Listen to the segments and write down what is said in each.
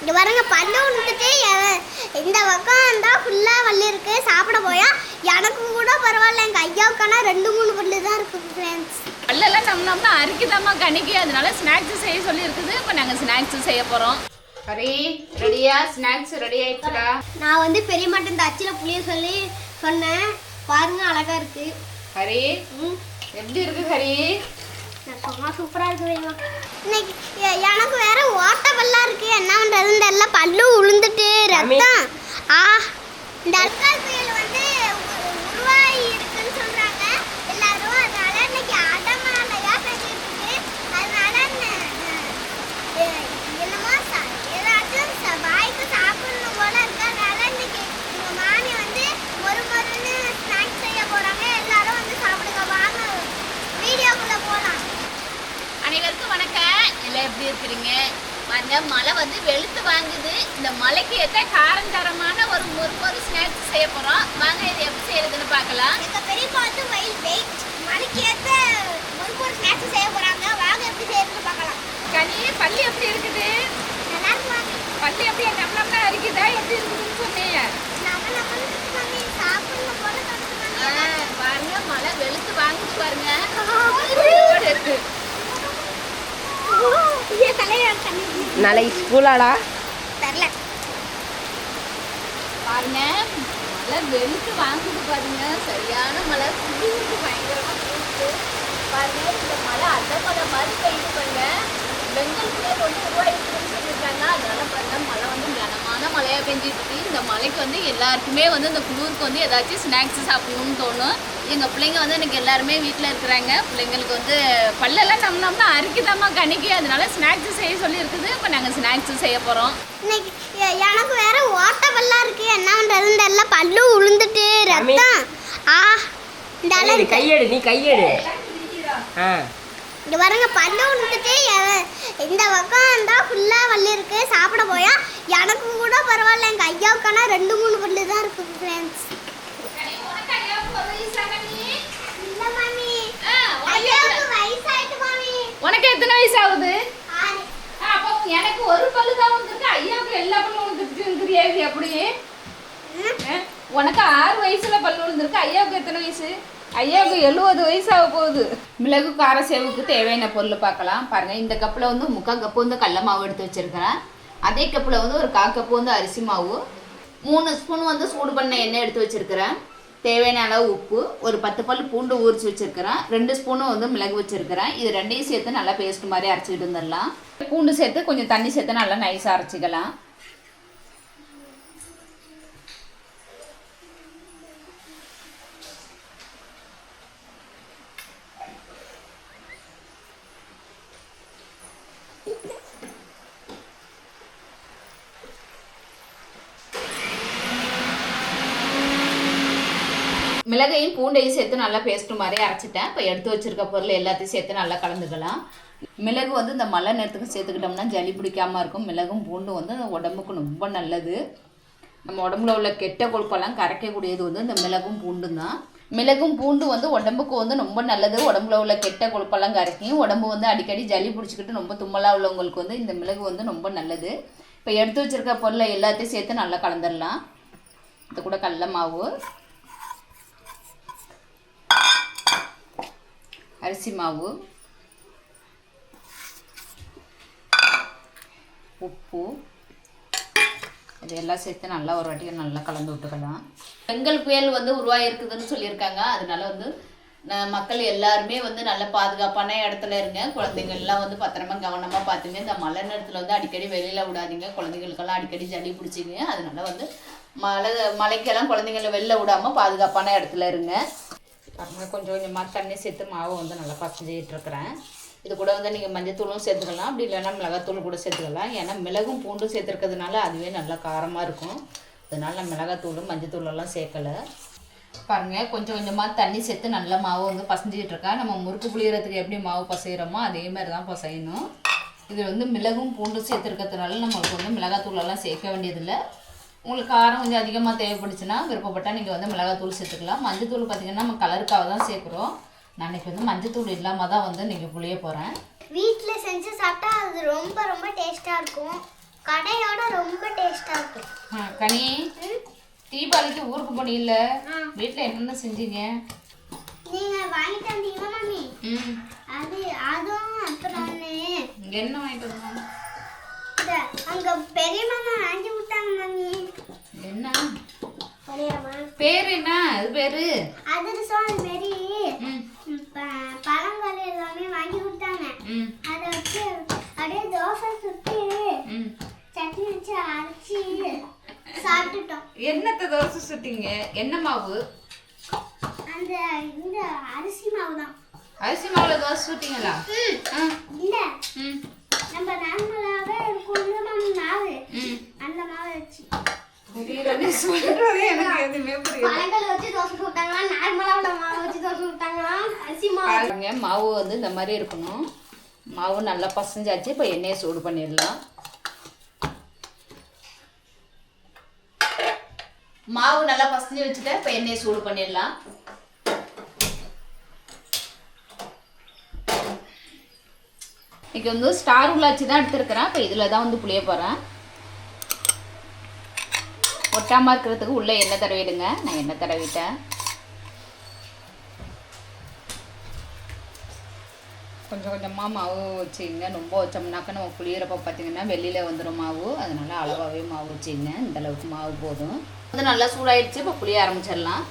இங்க பாருங்க பல்லு விழுந்துட்டு இந்த பக்கம் இருந்தா ஃபுல்லா பல்லு இருக்கு. சாப்பிட போயா? எனக்கு கூட பரவாயில்ல. எங்க ஐயாவுக்கான ரெண்டு மூணு பல்லு தான் இருக்கு ஃப்ரெண்ட்ஸ் பல்லெல்லாம் நம்ம நம்ம அரிக்குதாம்மா கணிக்கு அதனால ஸ்நாக்ஸ் செய்ய சொல்லி இருக்குது இப்போ நாங்கள் ஸ்நாக்ஸ் செய்ய போகிறோம் ஹரி ரெடியா? ஸ்நாக்ஸ் ரெடி ஆயிடுச்சுடா. நான் வந்து பெரியமாட்ட இந்த அச்சில புளிய சொல்லி சொன்னேன். பாருங்க அழகா இருக்கு. ஹரி ம், எப்படி இருக்கு ஹரி? நான் சும்மா சூப்பரா இருக்கு இன்னைக்கு எனக்கு வேற ஓட்ட பல்லா இருக்கு. என்ன பண்றதுன்னு தெரியல. பல்லு உளுந்துட்டு ரத்தம். ஆ இந்த அல்கால் புயல் வந்து உ- உருவாகி இருக்குன்னு சொல்றாங்க எல்லாரும் அதனால இன்னைக்கு அடமழையா பெஞ்சிட்டு இருக்கு அதனால ந- ந- எ- என்னமோ ச- ஏதாச்சும் ச- வாய்க்கு சாப்பிடணும் போல இருக்கு அதனால இன்னைக்கு எங்க மாமி வந்து ஒரு மொறுன்னு ஸ்நாக்ஸ் செய்ய போறாங்க எல்லாரும் வந்து சாப்பிடுங்க வாங்க வீடியோக்குள்ள போலாம் அனைவருக்கும் வணக்கம் எல்லாம் எப்படி இருக்கிறீங்க பாருங்க மழை வந்து வெளுத்து வாங்குது இந்த மழைக்கு ஏற்ற காரந்தரமான ஒரு முறுப்பொரு ஸ்நாக்ஸ் செய்ய போகிறோம் வாங்க இது எப்படி செய்யறதுன்னு பார்க்கலாம். எங்க பெரியப்பா வந்து வயல் வெயிட் மணிக்கு ஏத்த ஒரு ஒரு ஸ்நாக்ஸ் செய்ய போறாங்க. வாங்க எப்படி செய்யறதுன்னு பார்க்கலாம். கனி பள்ளி எப்படி இருக்குது? நல்லா இருக்கு பள்ளி எப்படி நம்ம நம்ம அரிக்குதா எப்படி இருக்குதுன்னு சொன்னீங்க. பாருங்க. மழை வெளுத்து வாங்குது பாருங்க. இருக்கு நாளைக்கு ஸ்கூலாடா தெரியல பாருங்க. மழை வெளுத்து வாங்குது பாருங்க. சரியான மழை. குளிருக்கு பயங்கரமாக குளிருக்கு. பாருங்க இந்த மழை அடை மழை மாதிரி பெய்யுது பாருங்க. பெங்கல் புயல் வந்து உருவாயிருக்குன்னு சொல்லியிருக்காங்க. அதனால பாருங்க மழை வந்து கனமான மழையாக பெஞ்சிட்டு இருக்கு. இந்த மழைக்கு வந்து எல்லாருக்குமே வந்து இந்த குளிருக்கு வந்து ஏதாச்சும் ஸ்நாக்ஸ் சாப்பிடணும்னு தோணும். எங்க பிள்ளைங்க வந்து எனக்கு எல்லாருமே வீட்டில் இருக்கிறாங்க. பிள்ளைங்களுக்கு வந்து பல்லெல்லாம் நம்ம நம்ம அரிக்குதாம்மா கணிக்கு. அதனால ஸ்நாக்ஸ் செய்ய சொல்லி இருக்குது இப்போ நாங்கள் ஸ்நாக்ஸ் செய்ய போகிறோம் எனக்கு வேற ஓட்ட பல்லா இருக்கு. என்ன பண்றதுன்னு தெரியல. பல்லு உளுந்துட்டு ரத்தம் ஆ இந்த கையெடு நீ கையெடு. ஆ. இங்க பாருங்க பல்லு விழுந்துட்டு இந்த பக்கம் இருந்தா ஃபுல்லா பல்லு இருக்கு. சாப்பிட போயா? எனக்கு கூட பரவாயில்ல எங்க ஐயாவுக்கான ரெண்டு மூணு பல்லு தான் இருக்கு ஃப்ரெண்ட்ஸ் இல்ல மாமி ஐயாவுக்கு வயசாயிட்டு மாமி உனக்கு எத்தனை வயசு ஆகுது. அப்போ எனக்கு ஒரு பல்லு தான் வந்துருக்கு. ஐயாவுக்கு எல்லா பல்லும் வந்துருக்குங்கிறியா இது அப்படியே ம். அஹ், உனக்கு ஆறு வயசுல பல்லு விழுந்திருக்கு ஐயாவுக்கு எத்தனை வயசு? ஐயாவுக்கு எழுபது வயசு ஆக போகுது. மிளகு கார சேவுக்கு தேவையான பொருள் பார்க்கலாம். பாருங்க இந்த கப்பில் வந்து முக்கால் கப்பு வந்து கடல மாவு எடுத்து வச்சிருக்கிறேன். அதே கப்பில் வந்து ஒரு கால் கப்பு வந்து அரிசி மாவு. மூணு ஸ்பூன் வந்து சூடு பண்ண எண்ணெய் எடுத்து வச்சிருக்கிறேன். தேவையான அளவு உப்பு ஒரு பத்து பல் பூண்டு ஊறிச்சு வச்சிருக்கிறேன். ரெண்டு ஸ்பூனும் வந்து மிளகு வச்சுருக்கிறேன். இது ரெண்டையும் சேர்த்து நல்லா பேஸ்ட் மாதிரி அரைச்சிக்கிட்டு வந்துடலாம். பூண்டு சேர்த்து கொஞ்சம் தண்ணி சேர்த்து நல்லா நைஸாக அரைச்சிக்கலாம். மிளகையும் பூண்டையும் சேர்த்து நல்லா பேஸ்ட் மாதிரி அரைச்சிட்டேன். இப்போ எடுத்து வச்சிருக்க பொருள் எல்லாத்தையும் சேர்த்து நல்லா கலந்துக்கலாம். மிளகு வந்து இந்த மழை நேரத்துக்கு சேர்த்துக்கிட்டோம்னா ஜலி பிடிக்காம இருக்கும். மிளகும் பூண்டும் வந்து உடம்புக்கு ரொம்ப நல்லது. நம்ம உடம்புல உள்ள கெட்ட கொழுப்பெல்லாம் கரைக்கக்கூடியது வந்து இந்த மிளகும் பூண்டும் தான். மிளகும் பூண்டு வந்து உடம்புக்கு வந்து ரொம்ப நல்லது. உடம்புல உள்ள கெட்ட கொழுப்பெல்லாம் கரைக்கும். உடம்பு வந்து அடிக்கடி ஜலி பிடிச்சிக்கிட்டு ரொம்ப தும்மலாக உள்ளவங்களுக்கு வந்து இந்த மிளகு வந்து ரொம்ப நல்லது. இப்போ எடுத்து வச்சிருக்க பொருளை எல்லாத்தையும் சேர்த்து நல்லா கலந்துடலாம் இது கூட கடல மாவு. அரிசி மாவு உப்பு இதெல்லாம் சேர்த்து நல்லா ஒரு வாட்டி நல்லா கலந்து விட்டுக்கலாம். பெங்கல் புயல் வந்து உருவாகிருக்குதுன்னு சொல்லியிருக்காங்க. அதனால வந்து ந- மக்கள் எல்லாருமே வந்து நல்ல பாதுகாப்பான இடத்துல இருங்க. குழந்தைங்கள்லாம் வந்து பத்திரமா கவனமாக பார்த்துங்க. இந்த மழை நேரத்தில் வந்து அடிக்கடி வெளியில் விடாதீங்க. குழந்தைங்களுக்கெல்லாம் அடிக்கடி ஜலி பிடிச்சிங்க. அதனால வந்து மழை மழைக்கெல்லாம் குழந்தைங்கள வெளில விடாமல் பாதுகாப்பான இடத்துல இருங்க. பாருங்கள் கொஞ்சம் கொஞ்சமாக தண்ணி சேர்த்து மாவு வந்து நல்லா பசஞ்சிக்கிட்டுருக்குறேன் இருக்கிறேன். இது கூட வந்து நீங்கள் மஞ்சத்தூளும் சேர்த்துக்கலாம். அப்படி இல்லைன்னா மிளகாத்தூள் கூட சேர்த்துக்கலாம். ஏன்னா மிளகும் பூண்டும் சேர்த்துருக்கிறதுனால அதுவே நல்லா காரமாக இருக்கும். அதனால் நான் மிளகாத்தூளும் மஞ்சத்தூளெல்லாம் சேர்க்கலை. பாருங்கள் கொஞ்சம் கொஞ்சமாக தண்ணி சேர்த்து நல்லா மாவு வந்து பசஞ்சிக்கிட்டு இருக்கேன் நம்ம முறுக்கு புளியறதுக்கு எப்படி மாவு பசைகிறோமோ அதே மாதிரி தான் பசையணும். இது வந்து மிளகும் பூண்டும் சேர்த்துருக்கிறதுனால நம்மளுக்கு வந்து மிளகாத்தூளெல்லாம் சேர்க்க வேண்டியதில்லை. உங்களுக்கு காரம் கொஞ்சம் அதிகமாக தேவைப்படுச்சுன்னா விருப்பப்பட்டால் நீங்கள் வந்து மிளகாத்தூள் சேர்த்துக்கலாம். மஞ்சத்தூள் பார்த்தீங்கன்னா நம்ம கலருக்காக தான் சேர்க்குறோம். நான் இன்னைக்கு வந்து மஞ்சத்தூள் இல்லாமல் தான் வந்து நீங்கள் புளிய போகிறேன் வீட்ல செஞ்சு சாப்பிட்டா அது ரொம்ப ரொம்ப டேஸ்டா இருக்கும். கடையோட டேஸ்டா இருக்கும். ஆ, கனி தீபாவளிக்கு ஊருக்கு போனீங்கல்ல. வீட்டில் என்னென்ன செஞ்சீங்க? நீங்க வாங்கிட்டு வந்தீங்களா மம்மி ம். அது அதுவும் அப்புறம் என்ன வாங்கிட்டு வந்தோம் அங்க பெரிய மாமா வாங்கி என்ன? பேர் என்ன? அது பேரு? அதிரசம் அது மாரி. பழங்கள் எல்லாமே வாங்கி கொடுத்தாங்க. அதை வச்சு அப்படியே தோசை சுட்டு சட்னி வச்சு அரைச்சி சாப்பிட்டுட்டோம். என்னத்தை தோசை சுட்டீங்க? என்ன மாவு? அந்த இந்த அரிசி மாவு தான். அரிசி மாவுல தோசை சுட்டீங்களா? இல்ல. நம்ம நார்மலாவே மாமி மாவு. அந்த மாவை வச்சு மாவு. வந்து இந்த மாதிரி இருக்கணும். மாவு நல்லா பசஞ்சாச்சு இப்போ எண்ணெயை சூடு பண்ணிடலாம். மாவு நல்லா பசஞ்சு வச்சுட்டேன் இப்போ எண்ணெயை சூடு பண்ணிடலாம். இன்னைக்கு வந்து ஸ்டார் உள்ளாச்சி தான் எடுத்துருக்கிறேன் இப்போ இதில் தான் வந்து புளிய போகிறேன் ஒட்டாமல் இருக்கிறதுக்கு உள்ளே எண்ணெய் தடவிடுங்க. நான் எண்ணெய் தடவிட்டேன். கொஞ்சம் கொஞ்சமாக மாவு வச்சுங்க. ரொம்ப வச்சோம்னாக்கா நம்ம புளியிறப்ப பார்த்தீங்கன்னா வெளியில் வந்துடும் மாவு. அதனால அளவாகவே மாவு வச்சுங்க. இந்த அளவுக்கு மாவு போதும். வந்து நல்லா சூடாயிடுச்சு. இப்போ புளிய ஆரம்பிச்சிடலாம்.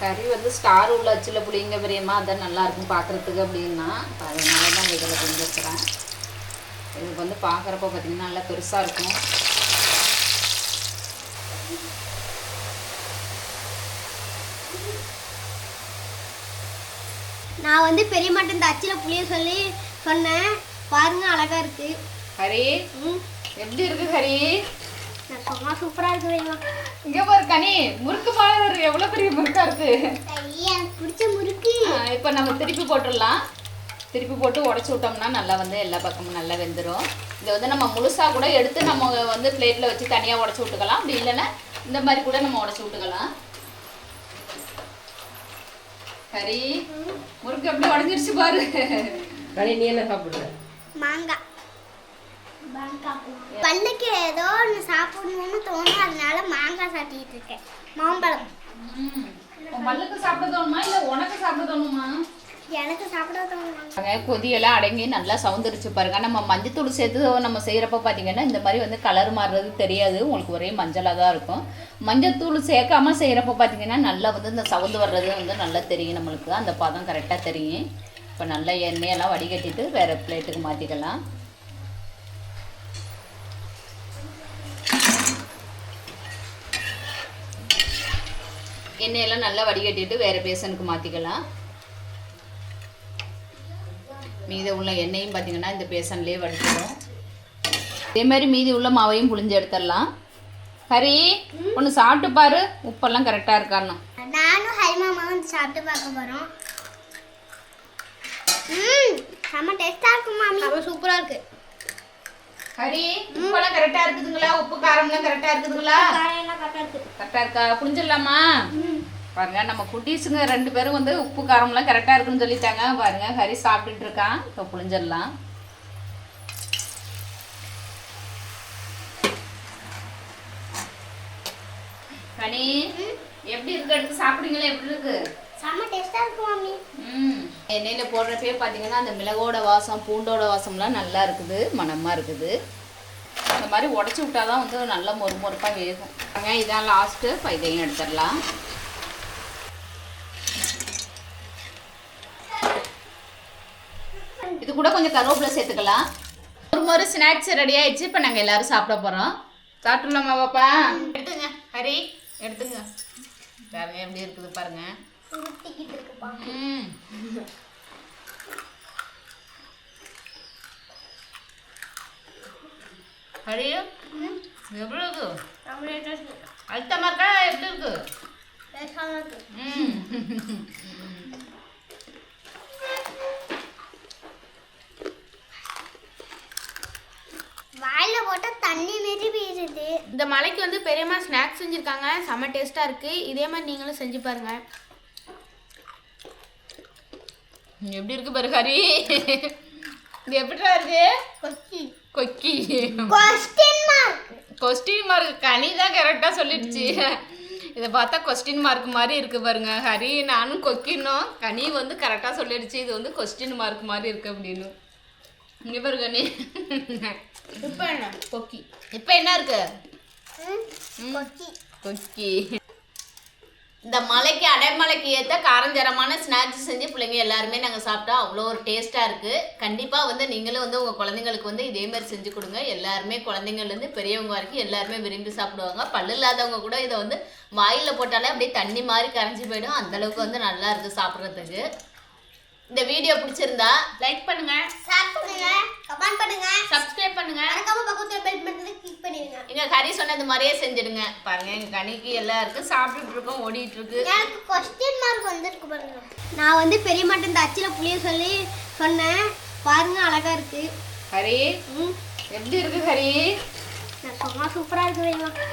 கறி வந்து ஸ்டார் உள்ள அச்சில் புளிங்க பெரியம்மா அதான் நல்லா இருக்கும் பார்க்குறதுக்கு அப்படின்னா. அதனால தான் இதில் கொஞ்சம் வைக்கிறேன் வந்து பார்க்குறப்ப பார்த்தீங்கன்னா நல்லா பெருசாக இருக்கும். நான் வந்து பெரிய மாட்டு இந்த அச்சில புளிய சொல்லி சொன்னேன். பாருங்க அழகா இருக்கு. ஹரி எப்படி இருக்கு ஹரி? சும்மா சூப்பரா இருக்கு இங்க பாரு கனி முறுக்கு பாரு எவ்வளவு பெரிய முறுக்கா இருக்கு? எனக்கு பிடிச்ச முறுக்கு. இப்ப நம்ம திருப்பி போட்டுடலாம். திருப்பி போட்டு உடச்சி விட்டோம்னா நல்லா வந்து எல்லா பக்கமும் நல்லா வெந்துடும் இதை வந்து நம்ம முழுசா கூட எடுத்து நம்ம வந்து பிளேட்ல வச்சு தனியா உடச்சி விட்டுக்கலாம். அப்படி இல்லைன்னா இந்த மாதிரி கூட நம்ம உடச்சி விட்டுக்கலாம். சரி முறுக்கு எப்படி உடஞ்சிருச்சு பாரு. கனி நீ என்ன சாப்பிடுற? மாங்காய் பல்லுக்கு ஏதோ ஒன்று சாப்பிடணும்னு தோணும். அதனால மாங்காய் சாப்பிட்டுட்டு இருக்கேன். மாம்பழம். பல்லுக்கு சாப்பிட தோணுமா? இல்ல உனக்கு சாப்பிட தோணுமா? எனக்கு சாப்பிட தோணும் கொதியெல்லாம் அடங்கி நல்லா சவுந்தரிச்சு பாருங்க. நம்ம மஞ்சத்தூள் சேர்த்து நம்ம செய்கிறப்ப பார்த்தீங்கன்னா இந்த மாதிரி வந்து கலர் மாறுறது தெரியாது. உங்களுக்கு ஒரே மஞ்சளாக தான் இருக்கும். மஞ்சத்தூள் சேர்க்காம செய்கிறப்ப பார்த்தீங்கன்னா நல்லா வந்து இந்த சவுந்து வர்றது வந்து நல்லா தெரியும் நம்மளுக்கு. அந்த பதம் கரெக்டாக தெரியும். இப்போ நல்லா எண்ணெயெல்லாம் வடிகட்டிட்டு வேறு பிளேட்டுக்கு மாற்றிக்கலாம் எண்ணெயெல்லாம் நல்லா வடிகட்டிட்டு வேறு பேசனுக்கு மாற்றிக்கலாம் மீதி உள்ள எண்ணெயும் பார்த்தீங்கன்னா இந்த பேசன்லேயே வடிச்சிடும் இதே மாதிரி மீதி உள்ள மாவையும் புளிஞ்சு எடுத்துடலாம். ஹரி ஒன்று சாப்பிட்டு பாரு. உப்பெல்லாம் கரெக்டாக இருக்கான்னு. நானும் ஹரிமாமா வந்து சாப்பிட்டு பார்க்க போறோம். ம் செம்ம டேஸ்டா இருக்கும் மாமி. செம்ம சூப்பரா இருக்கு. ஹரி உப்பெல்லாம் கரெக்டாக இருக்குதுங்களா? உப்பு காரம்லாம் கரெக்டாக இருக்குதுங்களா? காலையெல்லாம் கரெக்டா இருக்கு. கரெக்டாக இருக்கா? புரிஞ்சிடலாமா பாருங்க நம்ம குட்டீஸுங்க ரெண்டு பேரும் வந்து உப்பு காரம்லாம் கரெக்டாக இருக்குன்னு சொல்லிட்டாங்க. பாருங்க ஹரி சாப்பிட்டுட்டு இருக்கான். இப்போ புளிஞ்சிடலாம் கனி எப்படி இருக்கு? எடுத்து சாப்பிடுங்களா எப்படி இருக்கு? செம்ம டேஸ்டா இருக்கு மாமி. ம். எண்ணெயில் போடுறப்பே பார்த்தீங்கன்னா அந்த மிளகோட வாசம் பூண்டோட வாசம்லாம் நல்லா இருக்குது மணமாக இருக்குது. இந்த மாதிரி உடச்சி விட்டாதான் வந்து நல்லா மொறு மொறுப்பாக வேகும் இதான் லாஸ்ட்டு இப்போ இதையும் எடுத்துடலாம். இது கூட கொஞ்சம் கருவேப்பிலை சேர்த்துக்கலாம். ஒரு முறை ஸ்நாக்ஸ் ரெடி ஆயிடுச்சு. இப்போ நாங்கள் எல்லாரும் சாப்பிட போகிறோம் சாப்பிட்டுலாமா பாப்பா? எடுத்துங்க ஹரி எடுத்துங்க. பாருங்க எப்படி இருக்குது பாருங்க. ஹரி எப்படி இருக்கு அழுத்தமாக எப்படி இருக்கு. ம். இந்த மலைக்கு வந்து பெரியம்மா ஸ்நாக்ஸ் செஞ்சுருக்காங்க. செம்ம டேஸ்ட்டாக இருக்குது இதே மாதிரி நீங்களும் செஞ்சு பாருங்கள் எப்படி இருக்கு பாரு ஹரி? இது எப்படிடா இருக்கு? கொஸ்டி கொக்கி. கொஸ்டின் மார்க் கொஸ்டின் மார்க் கனி தான் கரெக்டாக சொல்லிடுச்சு. இதை பார்த்தா கொஸ்டின் மார்க் மாதிரி இருக்கு பாருங்க ஹரி. நானும் கொக்கினோம் கனி வந்து கரெக்டாக சொல்லிடுச்சு. இது வந்து கொஸ்டின் மார்க் மாதிரி இருக்கு அப்படின்னு. இங்கே பாரு கனி. இப்போ என்ன? கொக்கி. இப்போ என்ன இருக்கு? கொஸ்டி கொக்கி. இந்த மலைக்கு அடைமலைக்கு ஏற்ற காரஞ்சரமான ஸ்நாக்ஸ் செஞ்சு பிள்ளைங்க எல்லாருமே நாங்கள் சாப்பிட்டா அவ்வளோ ஒரு டேஸ்ட்டாக இருக்குது கண்டிப்பாக வந்து நீங்களும் வந்து உங்கள் குழந்தைங்களுக்கு வந்து இதே மாதிரி செஞ்சு கொடுங்க. எல்லாருமே குழந்தைங்கள்லேருந்து பெரியவங்க வரைக்கும் எல்லாருமே விரும்பி சாப்பிடுவாங்க. பல்லு இல்லாதவங்க கூட இதை வந்து வாயில் போட்டாலே அப்படியே தண்ணி மாதிரி கரைஞ்சி போயிடும். அந்த அளவுக்கு வந்து நல்லா இருக்குது சாப்பிட்றதுக்கு. இந்த வீடியோ பிடிச்சிருந்தா லைக் பண்ணுங்க ஷேர் பண்ணுங்க கமெண்ட் பண்ணுங்க. சப்ஸ்கிரைப் பண்ணுங்க. மறக்காம பக்கத்துல எங்க கறி சொன்னது மாதிரியே செஞ்சிடுங்க. பாருங்க எங்க கனிக்கு எல்லாம் இருக்கு. சாப்பிட்டுட்டு இருக்கோம் ஓடிட்டு இருக்கு எனக்கு கொஸ்டின் மார்க் வந்திருக்கு பாருங்க. நான் வந்து பெரிய மாட்டன் இந்த அச்சில புளிய சொல்லி சொன்னேன். பாருங்க அழகா இருக்கு. ஹரி ம். எப்படி இருக்கு ஹரி நான் சொன்னா சூப்பரா இருக்கு